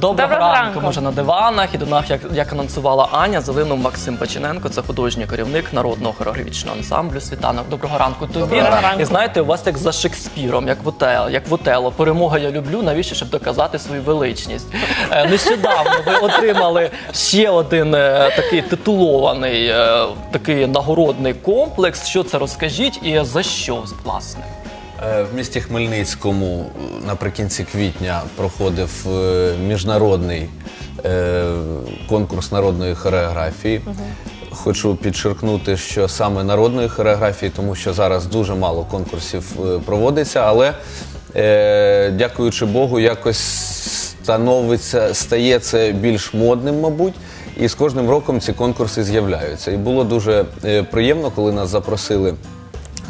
Доброго, Доброго ранку, ранку. може на диванах. І до нас, як, як анонсувала Аня, залинув Максим Печененко, це художній керівник народного хореографічного ансамблю Світанок. Доброго ранку тобі. Доброго ранку. І знаєте, у вас як за Шекспіром, як в Отело, як в Отело. Перемога я люблю. Навіщо щоб доказати свою величність? Е, Нещодавно ви отримали ще один е, такий титулований, е, такий нагородний комплекс. Що це розкажіть і за що власне? Е, В місті Хмельницькому е, наприкінці квітня проходив е, міжнародний конкурс народної хореографії. Хочу підчеркнути, що саме народної хореографії, тому що зараз дуже мало конкурсів проводиться, але е, дякуючи Богу, якось становиться, стає це більш модним, мабуть. І з кожним роком ці конкурси з'являються. І було дуже е, приємно, коли нас запросили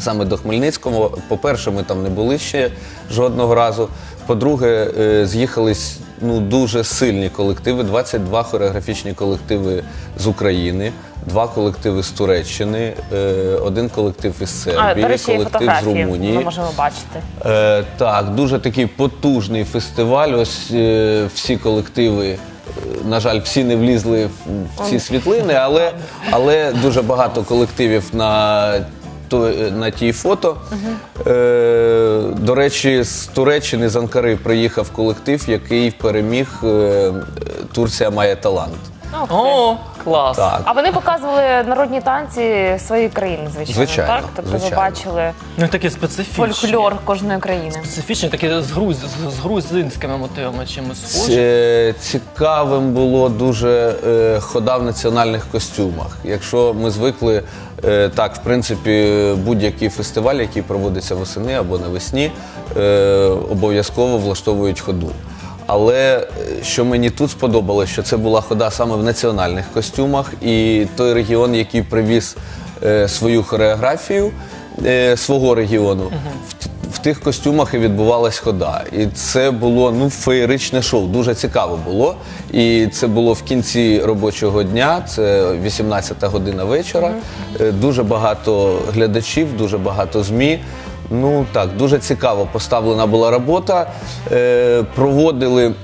саме до Хмельницького. По-перше, ми там не були ще жодного разу. По-друге, е, з'їхались ну, дуже сильні колективи, 22 хореографічні колективи з України, два колективи з Туреччини, е, один колектив із Сербії, речі, колектив з. Румунії. Ми можемо бачити. Е, так, дуже такий потужний фестиваль. Ось е, всі колективи. е, На жаль, всі не влізли в ці світлини, але, але дуже багато колективів на, то- на тій фото. Е, до речі, з Туреччини з Анкари приїхав колектив, який переміг е, Турція має талант. О, клас! Так. А вони показували народні танці своєї країни, звичайно. Звичайно, так? Тобто ви бачили Ну такі специфічні. фольклор кожної країни. Специфічні, такі з, груз, з, з грузинськими мотивами чимось схожі. Ці- Цікавим було дуже е, хода в національних костюмах. Якщо ми звикли, е, так, в принципі, будь-який фестиваль, який проводиться восени або навесні, е, обов'язково влаштовують ходу. Але е, що мені тут сподобалось, що це була хода саме в національних костюмах, і той регіон, який привіз е, свою хореографію е, свого регіону, в в тих костюмах і відбувалась хода. І це було ну феєричне шоу. Дуже цікаво було. І це було в кінці робочого дня, це 18 година вечора. Е, Дуже багато глядачів, дуже багато змі. Ну так, дуже цікаво поставлена була робота. Е, проводили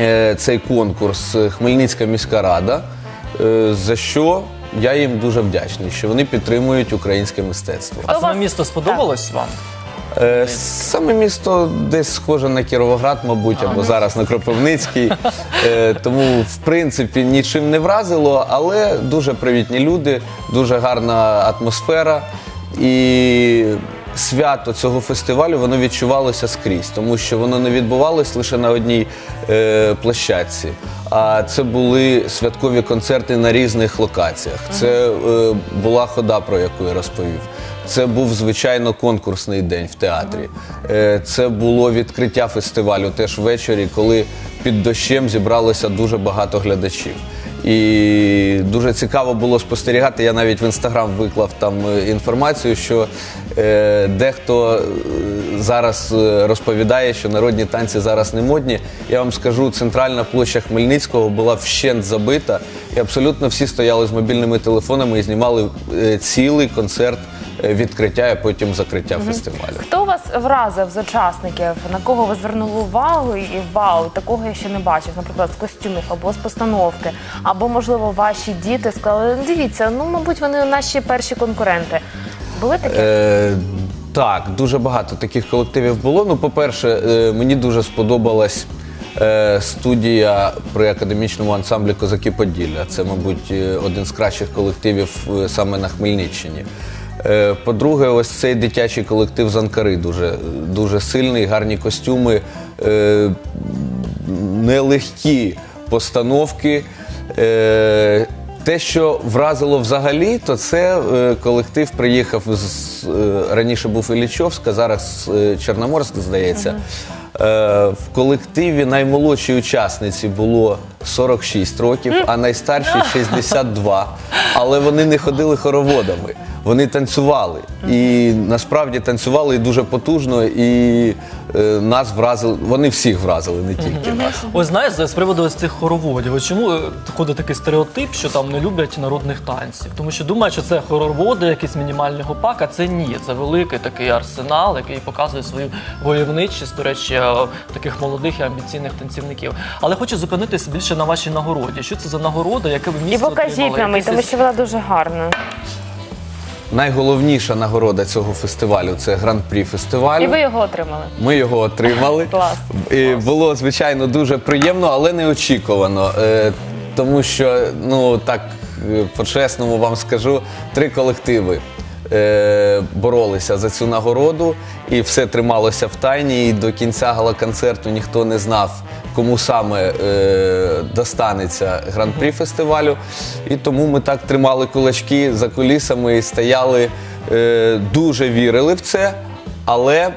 е, цей конкурс Хмельницька міська рада. е, За що я їм дуже вдячний, що вони підтримують українське мистецтво. А саме місто сподобалось вам? Е, Саме місто десь схоже на Кіровоград, мабуть, або зараз на Кропивницький. Е, Тому, в принципі, нічим не вразило, але дуже привітні люди, дуже гарна атмосфера. І свято цього фестивалю воно відчувалося скрізь, тому що воно не відбувалось лише на одній е, площадці. А це були святкові концерти на різних локаціях. Це е, була хода, про яку я розповів. Це був звичайно конкурсний день в театрі. Е, Це було відкриття фестивалю теж ввечері, коли під дощем зібралося дуже багато глядачів. І дуже цікаво було спостерігати. Я навіть в інстаграм виклав там е, інформацію, що е, дехто е, зараз е, розповідає, що народні танці зараз не модні. Я вам скажу, центральна площа Хмельницького була вщент забита, і абсолютно всі стояли з мобільними телефонами і знімали цілий концерт відкриття, а потім закриття фестивалю. Хто вас вразив з учасників? На кого ви звернули увагу і вау, такого я ще не бачив, наприклад, з костюмів або з постановки, або можливо ваші діти сказали, «Ну, дивіться, ну мабуть, вони наші перші конкуренти. Були такі? Е, так, дуже багато таких колективів було. Ну, по-перше, е, мені дуже сподобалась е, студія при академічному ансамблі Козаки Поділля. Це, мабуть, е, один з кращих колективів е, саме на Хмельниччині. Е, По-друге, ось цей дитячий колектив з Анкари дуже, дуже сильний, гарні костюми, е, нелегкі постановки. Е, те, що вразило взагалі, то це колектив приїхав з раніше був Іллічовськ, а зараз Чорноморськ, здається. В колективі наймолодшій учасниці було 46 років, а найстаршій 62. Але вони не ходили хороводами. Вони танцювали. І насправді танцювали дуже потужно, і е, нас вразили, вони всіх вразили, не тільки нас. Ось знаєш, з приводу ось цих хороводів, от чому е, ходить такий стереотип, що там не люблять народних танців? Тому що думають, що це хороводи, якийсь мінімальний гопак, а це ні. Це великий такий арсенал, який показує свою войовничість, до речі, е, таких молодих і амбіційних танцівників. Але хочу зупинитися більше на вашій нагороді. Що це за нагорода, яке ви І місце покажіть отримали? нам, Якийсь тому що вона дуже гарна. Найголовніша нагорода цього фестивалю це гран-прі фестивалю. І ви його отримали. Ми його отримали. Клас. І було звичайно дуже приємно, але неочікувано. Е, Тому що, ну так е, по-чесному вам скажу, три колективи. Е, Боролися за цю нагороду, і все трималося в тайні. І до кінця гала-концерту ніхто не знав, кому саме е, достанеться гран-прі фестивалю. І тому ми так тримали кулачки за кулісами і стояли, е, дуже вірили в це, але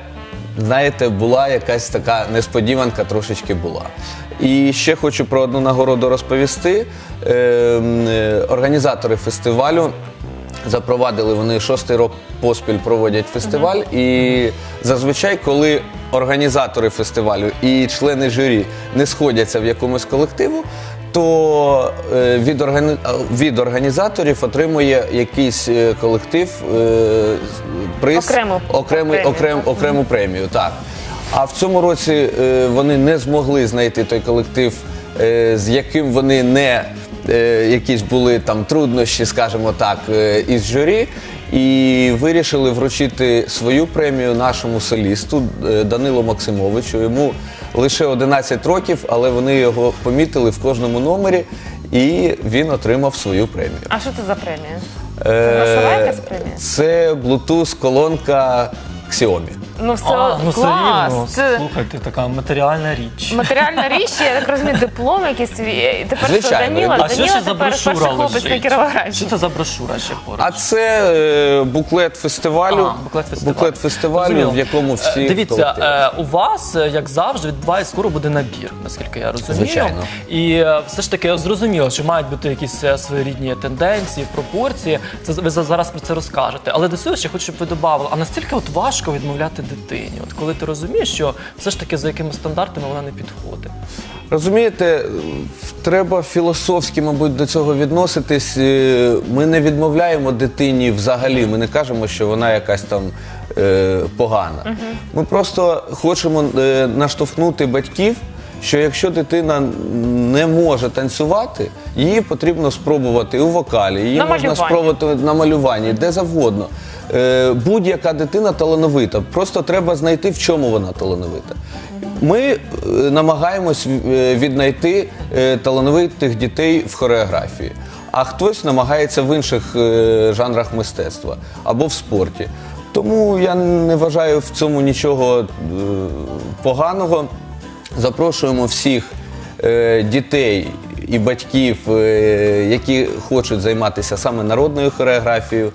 знаєте, була якась така несподіванка, трошечки була. І ще хочу про одну нагороду розповісти. Е, е, Організатори фестивалю запровадили вони шостий рок поспіль проводять фестиваль. І зазвичай, коли організатори фестивалю і члени журі не сходяться в якомусь колективу, то е, від, органі... від організаторів отримує якийсь е, колектив е, приз Окрему окремий, окрем, окрему премію. Так. А в цьому році вони не змогли знайти той колектив, з яким вони не якісь були там труднощі, скажімо так, е, із журі. І вирішили вручити свою премію нашому солісту е, Данилу Максимовичу. Йому лише 11 років, але вони його помітили в кожному номері, і він отримав свою премію. А що це за премія? Е, грошова якась премія? Це Bluetooth колонка Xiaomi. Ну все А, ну все клас. рівно. Це Слухайте, така матеріальна річ. матеріальна річ, я так розумію, диплом якийсь свій. І Тепер що Звичайно. Даніла, А що Даніла ще за тепер брошура перший хлопець на лежить? Кіровограді. Що це за брошура ще поруч? А це е, буклет фестивалю, А, буклет фестивалю. буклет фестивалю, Зрозуміло. в якому всі Е, Дивіться, колективи. е, у вас, е, як завжди, відбувається скоро буде набір, наскільки я розумію. Звичайно. І е, все ж таки зрозуміло, що мають бути якісь е, своєрідні тенденції, пропорції. Це ви за- зараз про це розкажете. Але до цього ще хочу, щоб ви додали, а настільки от важко відмовляти дитині? От коли ти розумієш, що все ж таки за якими стандартами вона не підходить. Розумієте, треба філософськи, мабуть, до цього відноситись. Е, Ми не відмовляємо дитині взагалі. Ми не кажемо, що вона якась там е, погана. Ми просто хочемо е, наштовхнути батьків. Що якщо дитина не може танцювати, її потрібно спробувати і у вокалі, її На можна малюванні. спробувати на малюванні, де завгодно. Е, будь-яка дитина талановита. Просто треба знайти, в чому вона талановита. Ми е, намагаємось е, віднайти е, талановитих дітей в хореографії, а хтось намагається в інших е, жанрах мистецтва або в спорті. Тому я не вважаю в цьому нічого е, поганого. Запрошуємо всіх е, дітей і батьків, е, які хочуть займатися саме народною хореографією.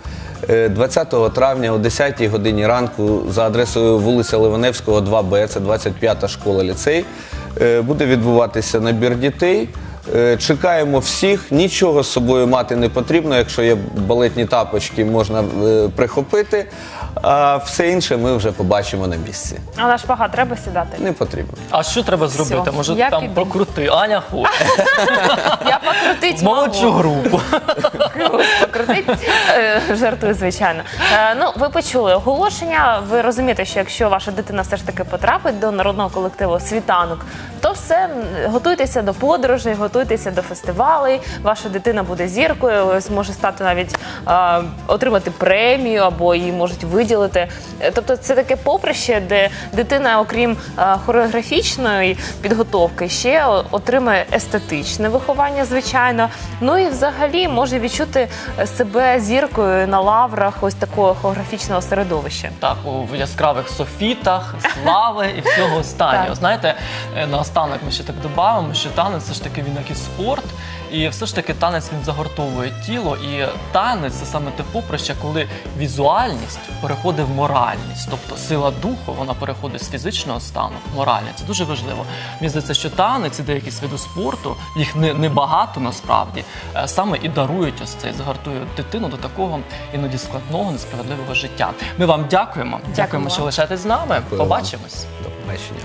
Е, 20 травня о 10 годині ранку за адресою вулиця Ливаневського, 2Б, це 25-та школа ліцей. е, Буде відбуватися набір дітей. Е, Чекаємо всіх, нічого з собою мати не потрібно. Якщо є балетні тапочки, можна е, прихопити. А все інше ми вже побачимо на місці. А на шпагат треба сідати? Не потрібно. А що треба зробити? Може я там піду. прокрути? Аня хоче. Я покрутить Молодшу групу. покрутить. Е, Жартую, звичайно. Ну, ви почули оголошення. Ви розумієте, що якщо ваша дитина все ж таки потрапить до народного колективу світанок, то все готуйтеся до подорожей, готуйтеся до фестивалей. Ваша дитина буде зіркою, ось може стати навіть е, отримати премію або її можуть виділити. Е, Тобто, це таке поприще, де дитина, окрім е, хореографічної підготовки, ще о- отримає естетичне виховання, звичайно. Ну і взагалі може відчути себе зіркою на лаврах ось такого хореографічного середовища. Так, у яскравих софітах, слави і всього останнього. Так. Знаєте, е, наостанок ми ще так додамо, що танець все ж таки він як і спорт, і все ж таки танець він загортовує тіло, і танець це саме те поприще, коли візуальність переходить в моральність, тобто сила духу, вона переходить з фізичного стану в моральний. Це дуже важливо. Мені здається, що танець і деякі види спорту, їх не, не багато насправді, е, саме і дарують ось цей, загартують дитину до такого іноді складного, несправедливого життя. Ми вам дякуємо. Дякуємо, Дякуємо. що лишаєтесь з нами. Дякую вам. Побачимось. До побачення.